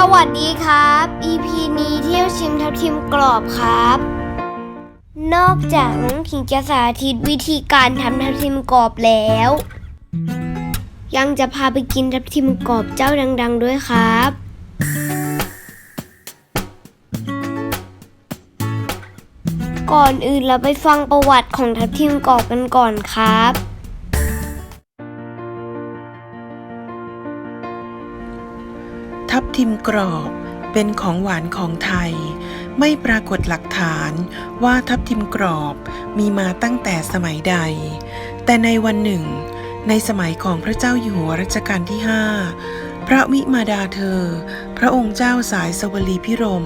สวัสดีครับ EP นี้เที่ยวชิมทับทิมกรอบครับ นอกจากน้องถิงจะสาธิตวิธีการทำทับทิมกรอบแล้ว ยังจะพาไปกินทับทิมกรอบเจ้าดัง ๆ ด้วยครับ ก่อนอื่นเราไปฟังประวัติของทับทิมกรอบกันก่อนครับ ทับทิมกรอบเป็นของหวานของไทย ไม่ปรากฏหลักฐานว่าทับทิมกรอบมีมาตั้งแต่สมัยใด แต่ในวันหนึ่ง ในสมัยของพระเจ้าอยู่หัวรัชกาลที่ 5 พระวิมาดาเธอ พระองค์เจ้าสายสวลีพิรม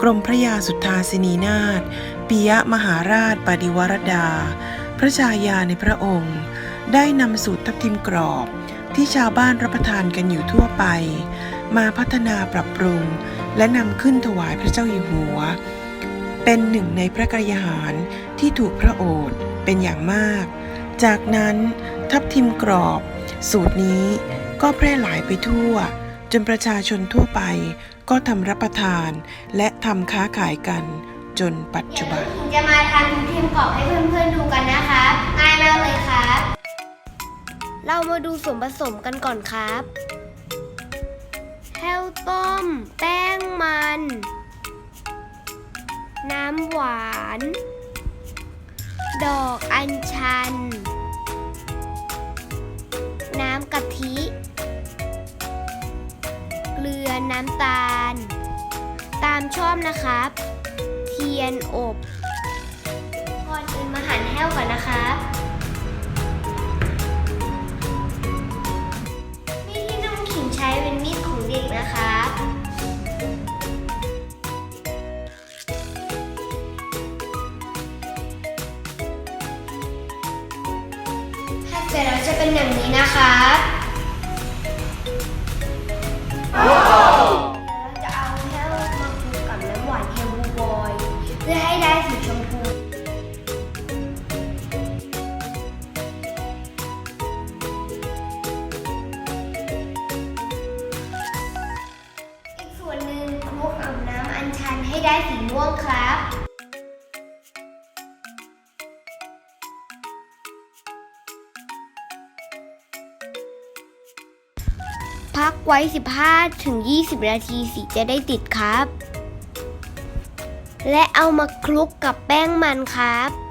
กรมพระยาสุทธาสินีนาถปิยมหาราชปฏิวรดา พระชายาในพระองค์ ได้นำสูตรทับทิมกรอบที่ชาวบ้านรับประทานกันอยู่ทั่วไป มาพัฒนาปรับปรุง และนำขึ้นถวายพระเจ้าอยู่หัว เป็นหนึ่งในพระกรยาหารที่ถูกพระโอษฐ์เป็นอย่างมาก จากนั้นทับทิมกรอบ สูตรนี้ก็แพร่หลายไปทั่ว จนประชาชนทั่วไปก็ทำรับประทานและทำค้าขายกันจนปัจจุบัน จะมาทำทับทิมกรอบให้เพื่อนๆดูกันนะครับง่ายมากเลยครับ เรามาดูส่วนผสมกันก่อนครับ แห้วต้ม แป้งมัน น้ำหวาน ดอกอัญชัน น้ำกะทิ เกลือน้ำตาล ตามชอบนะครับ เทียนอบก่อนอื่นมาหั่นแห้วก่อนนะครับ ด็กนะครับถ้าเสร็จแล้วจะเป็นอย่างนี้นะครั ได้สีม่วงครับ พักไว้ 15ถึง20 นาทีสีจะได้ติดครับ และเอามาคลุกกับแป้งมันครับ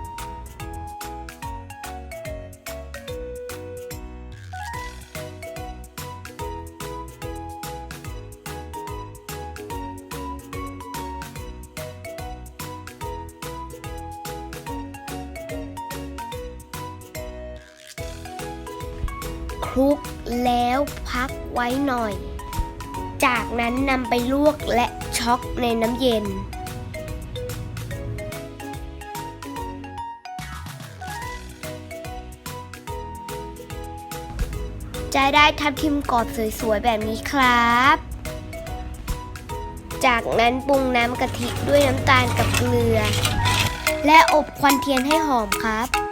คลุกแล้วพักไว้หน่อย จากนั้นนำไปลวกและช็อกในน้ำเย็น จะได้ทับทิมกรอบสวยๆแบบนี้ครับ จากนั้นปรุงน้ำกะทิด้วยน้ำตาลกับเกลือ และอบควันเทียนให้หอมครับ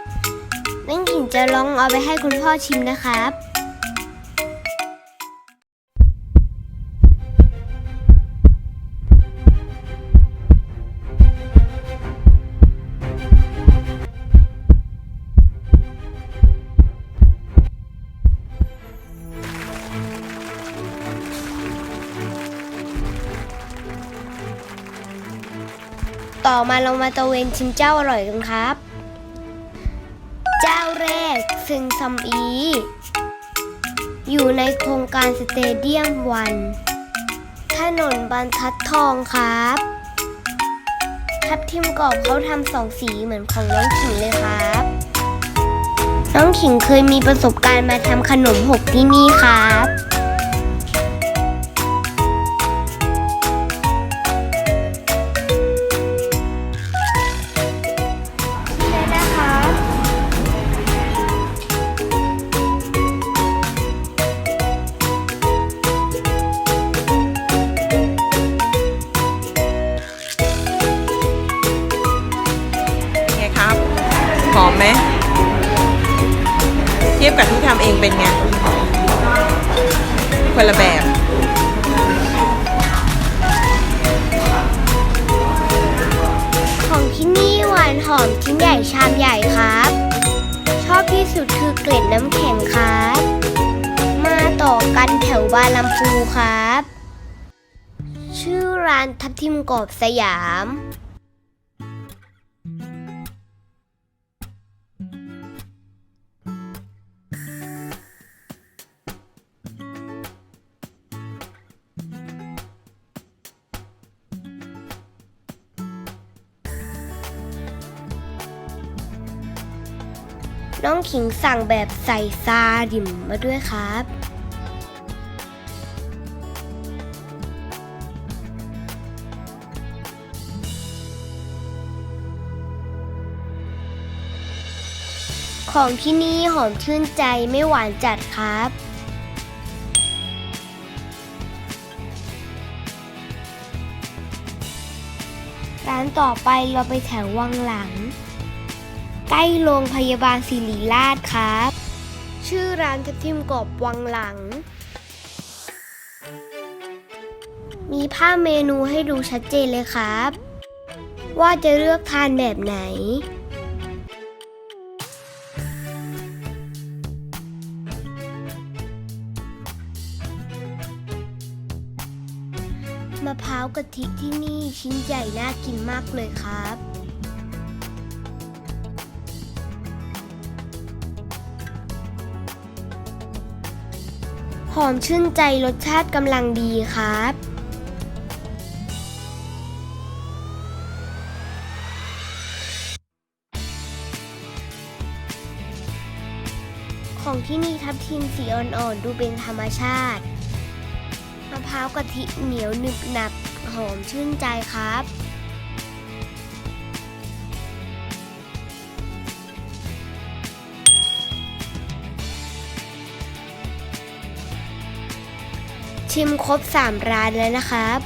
งหญิงจะลองเอาไปให้คุณพ่อชิมนะครับต่อมาเรามาตะเวนชิมเจ้าอร่อยกันครับ ซึงซัมอี อยู่ในโครงการสเตเดียมวัน ถนนบรรทัดทองครับ ทับทิมกรอบเขาทำสองสีเหมือนของน้องขิงเลยครับ น้องขิงเคยมีประสบการณ์มาทำขนมหกที่นี่ครับ ยบกับที่ทำเองเป็นไง คนละแบบ ของที่นี่หวานหอมชิ้นใหญ่ชามใหญ่ครับ ชอบที่สุดคือเกล็ดน้ำแข็งครับ มาต่อกันแถวบานลำพูครับ ชื่อร้านทับทิมกรอบสยาม น้องขิงสั่งแบบใส่ซาดิมมาด้วยครับ ของที่นี่หอมชื่นใจไม่หวานจัดครับร้านต่อไปเราไปแถววังหลัง ใกล้โรงพยาบาลศิริราชครับ ชื่อร้านทับทิมกรอบวังหลัง มีภาพเมนูให้ดูชัดเจนเลยครับ ว่าจะเลือกทานแบบไหนมะพร้าวกะทิที่นี่ชิ้นใหญ่น่ากินมากเลยครับ หอมชื่นใจรสชาติกำลังดีครับของที่นี่ทับทิมสีอ่อนๆ ดูเป็นธรรมชาติ มะพร้าวกะทิเหนียวหนึบหนับหอมชื่นใจครับ ชิมครบ 3 ร้านแล้วนะครับ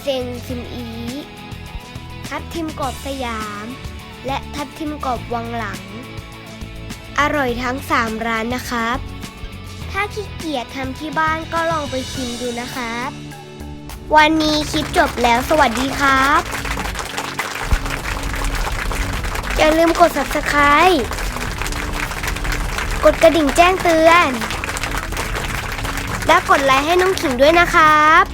เซงซิมอีทับทิมกรอบสยาม และทับทิมกรอบวังหลัง อร่อยทั้ง 3 ร้านนะครับ ถ้าขี้เกียจทำที่บ้านก็ลองไปชิมดูนะครับ วันนี้คลิปจบแล้วสวัสดีครับ อย่าลืมกด subscribe กดกระดิ่งแจ้งเตือน และกดไลค์ให้น้องขิงด้วยนะครับ